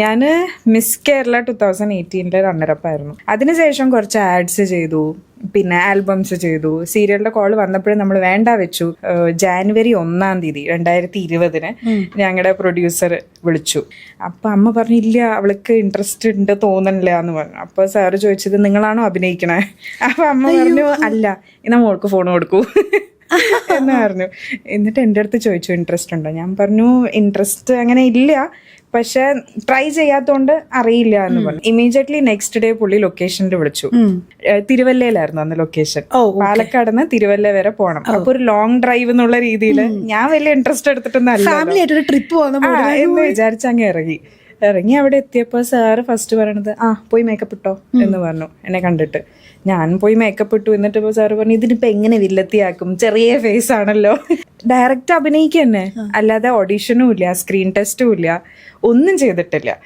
ഞാൻ Miss Kerala two thousand എയ്റ്റീനിലെ runner up ആയിരുന്നു. അതിനുശേഷം കുറച്ച് ആഡ്സ് ചെയ്തു പിന്നെ ആൽബംസ് ചെയ്തു. സീരിയലിന്റെ കോൾ വന്നപ്പോഴും നമ്മൾ വേണ്ട വെച്ചു. ജാനുവരി ഒന്നാം തീയതി രണ്ടായിരത്തി ഇരുപതിന് ഞങ്ങളുടെ പ്രൊഡ്യൂസർ വിളിച്ചു. അപ്പൊ അമ്മ പറഞ്ഞു ഇല്ല അവൾക്ക് ഇൻട്രസ്റ്റ് ഉണ്ട് തോന്നണില്ല എന്ന് പറഞ്ഞു. അപ്പൊ സാറ് ചോദിച്ചത് നിങ്ങളാണോ അഭിനയിക്കണേ? അപ്പൊ അമ്മ പറഞ്ഞു അല്ല എന്നാ മോൾക്ക് ഫോൺ കൊടുക്കൂ. എന്ന് പറഞ്ഞു എന്നിട്ട് എന്റെ അടുത്ത് ചോദിച്ചു ഇൻട്രസ്റ്റ് ഉണ്ടോ? ഞാൻ പറഞ്ഞു ഇൻട്രസ്റ്റ് അങ്ങനെ ഇല്ല. പക്ഷെ ട്രൈ ചെയ്യാത്തോണ്ട് അറിയില്ല എന്ന് പറഞ്ഞു. ഇമീഡിയറ്റ്ലി നെക്സ്റ്റ് ഡേ പുള്ളി ലൊക്കേഷനിൽ വിളിച്ചു. തിരുവല്ലയിലായിരുന്നു അന്ന് ലൊക്കേഷൻ പാലക്കാട് നിന്ന് തിരുവല്ല വരെ പോകണം അപ്പൊ ഒരു ലോങ് ഡ്രൈവ് എന്നുള്ള രീതിയിൽ ഞാൻ വലിയ ഇൻട്രസ്റ്റ് എടുത്തിട്ടൊന്നും അല്ല എന്ന് വിചാരിച്ച് ഇറങ്ങി. ഇറങ്ങി അവിടെ എത്തിയപ്പോ സാറ് ഫസ്റ്റ് പറയണത് ആ പോയി മേക്കപ്പ് ഇട്ടോ? എന്ന് പറഞ്ഞു. എന്നെ കണ്ടിട്ട്. ഞാൻ പോയി മേക്കപ്പ് ഇട്ടു. എന്നിട്ട് ഇപ്പൊ സാറ് പറഞ്ഞു ഇതിനിപ്പോ എങ്ങനെ വില്ലത്തിയാക്കും? ചെറിയ ഫേസ് ആണല്ലോ. ഡയറക്റ്റ് അഭിനയിക്കുക തന്നെ അല്ലാതെ ഓഡീഷനും ഇല്ല സ്ക്രീൻ ടെസ്റ്റും ഇല്ല. ഒന്നും ചെയ്തിട്ടില്ല.